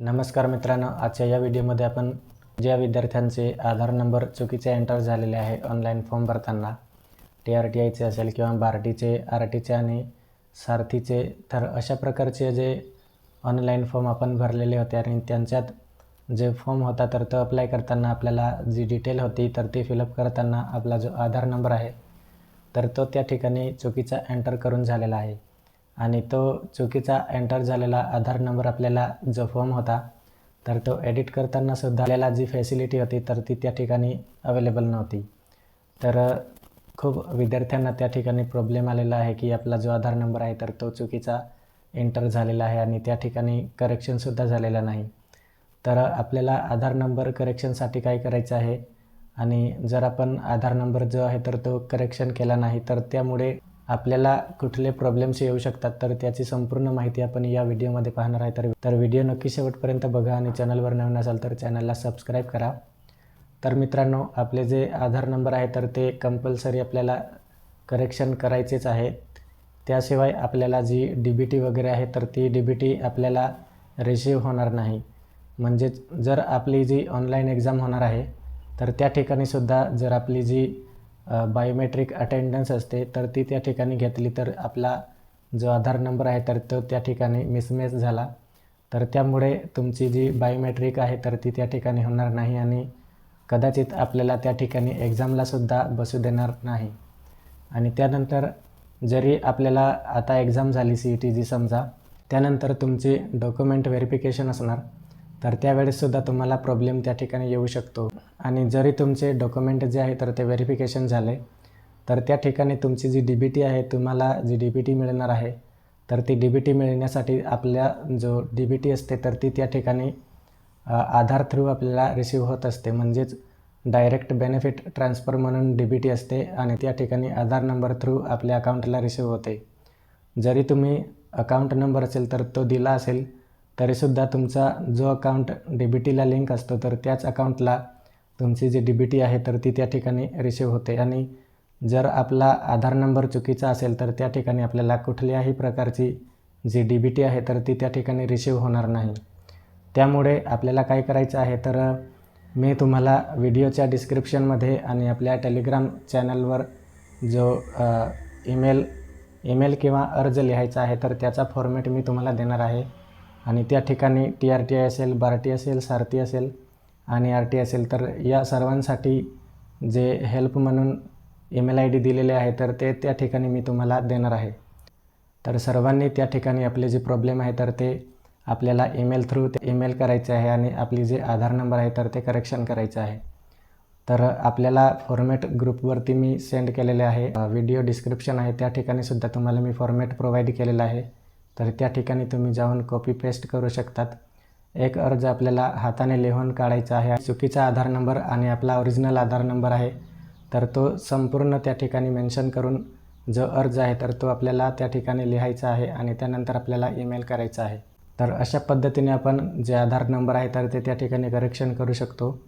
नमस्कार मित्रांनो आजच्या या व्हिडिओमध्ये आपण ज्या विद्यार्थ्यांचे आधार नंबर चुकीचे एंटर झालेले आहे ऑनलाईन फॉर्म भरताना टी आर टी आयचे असेल किंवा बार्टीचे आर टीचे आणि सारथीचे तर अशा प्रकारचे जे ऑनलाईन फॉर्म आपण भरलेले होते आणि त्यांच्यात जे फॉर्म होता तर तो अप्लाय करताना आपल्याला जी डिटेल होती तर ती फिलअप करताना आपला जो आधार नंबर आहे तर तो त्या ठिकाणी चुकीचा एंटर करून झालेला आहे. आणि तो चुकीचा एंटर झालेला आधार नंबर आपल्याला जो फॉर्म होता तर तो एडिट करताना सुद्धा आपल्याला जी फॅसिलिटी होती तर ती त्या ठिकाणी अवेलेबल नव्हती. तर खूप विद्यार्थ्यांना त्या ठिकाणी प्रॉब्लेम आलेला आहे की आपला जो आधार नंबर आहे तर तो चुकीचा एंटर झालेला आहे आणि त्या ठिकाणी करेक्शनसुद्धा झालेला नाही. तर आपल्याला आधार नंबर करेक्शनसाठी काय करायचं आहे? आणि जर आपण आधार नंबर जो आहे तर तो करेक्शन केला नाही तर त्यामुळे आपल्याला कुठले प्रॉब्लेम्स येऊ शकतात तर त्याची संपूर्ण माहिती आपण या व्हिडिओमध्ये पाहणार आहे. तर तर व्हिडिओ नक्की शेवटपर्यंत बघा आणि चॅनलवर नवीन असाल तर चॅनलला सबस्क्राईब करा. तर मित्रांनो आपले जे आधार नंबर आहे तर ते कंपल्सरी आपल्याला करेक्शन करायचेच आहे. त्याशिवाय आपल्याला जी डी बी टी वगैरे आहे तर ती डी बी टी आपल्याला रिसीव होणार नाही. म्हणजेच जर आपली जी ऑनलाईन एक्झाम होणार आहे तर त्या ठिकाणीसुद्धा जर आपली जी बायोमेट्रिक अटेंडन्स असते तर ती त्या ठिकाणी घेतली तर आपला जो आधार नंबर आहे तर तो त्या ठिकाणी मिसमॅच झाला. तर त्यामुळे तुमची जी बायोमेट्रिक आहे तर ती त्या ठिकाणी होणार नाही आणि कदाचित आपल्याला त्या ठिकाणी एक्झामलासुद्धा बसू देणार नाही. आणि त्यानंतर जरी आपल्याला आता एक्झाम झाली सी ई टी जी समजा त्यानंतर तुमची डॉक्युमेंट व्हेरिफिकेशन असणार. तर त्यावेळेससुद्धा तुम्हाला प्रॉब्लेम त्या ठिकाणी येऊ शकतो. आणि जरी तुमचे डॉक्युमेंट जे आहे तर ते व्हेरिफिकेशन झाले तर त्या ठिकाणी तुमची जी डी बी टी आहे तुम्हाला जी डी बी टी मिळणार आहे तर ती डी बी टी मिळण्यासाठी आपल्या जो डी बी टी असते तर ती त्या ठिकाणी आधार थ्रू आपल्याला रिसीव होत असते. म्हणजेच डायरेक्ट बेनिफिट ट्रान्सफर म्हणून डी बी टी असते आणि त्या ठिकाणी आधार नंबर थ्रू आपल्या अकाउंटला रिसीव होते. जरी तुम्ही अकाउंट नंबर असेल तर तो दिला असेल तरीसुद्धा तुमचा जो अकाउंट डी बी टीला लिंक असतो तर त्याच अकाउंटला तुमची जी डी बी टी आहे तर ती त्या ठिकाणी रिसिव्ह होते. आणि जर आपला आधार नंबर चुकीचा असेल तर त्या ठिकाणी आपल्याला कुठल्याही प्रकारची जी डी बी टी आहे तर ती त्या ठिकाणी रिसिव्ह होणार नाही. त्यामुळे आपल्याला काय करायचं आहे तर मी तुम्हाला व्हिडिओच्या डिस्क्रिप्शनमध्ये आणि आपल्या टेलिग्राम चॅनलवर जो ईमेल ईमेल किंवा अर्ज लिहायचा आहे तर त्याचा फॉर्मॅट मी तुम्हाला देणार आहे. आणि त्या ठिकाणी टी आर टी आय असेल बार्टी असेल सारथी असेल आणि आर टी असेल तर या सर्वांसाठी जे हेल्प म्हणून ईमेल आय डी दिलेले आहे तर ते त्या ठिकाणी मी तुम्हाला देणार आहे. तर सर्वांनी त्या ठिकाणी आपले जे प्रॉब्लेम आहे तर ते आपल्याला ईमेल थ्रू ते ईमेल करायचे आहे आणि आपली जे आधार नंबर आहे तर ते करेक्शन करायचं आहे. तर आपल्याला फॉर्मॅट ग्रुपवरती मी सेंड केलेले आहे. व्हिडिओ डिस्क्रिप्शन आहे त्या ठिकाणीसुद्धा तुम्हाला मी फॉर्मॅट प्रोव्हाइड केलेला आहे. तर त्या ठिकाणी तुम्ही जाऊन कॉपी पेस्ट करू शकतात. एक अर्ज आपल्याला हाताने लिहून काढायचा आहे. चुकीचा आधार नंबर आणि आपला ओरिजिनल आधार नंबर आहे. तर तो संपूर्ण त्या ठिकाणी मेन्शन करून जो अर्ज आहे तर तो आपल्याला त्या ठिकाणी लिहायचा आहे आणि त्यानंतर आपल्याला ईमेल करायचा आहे. तर अशा पद्धतीने आपण जे आधार नंबर आहे तर ते त्या ठिकाणी करेक्शन करू शकतो.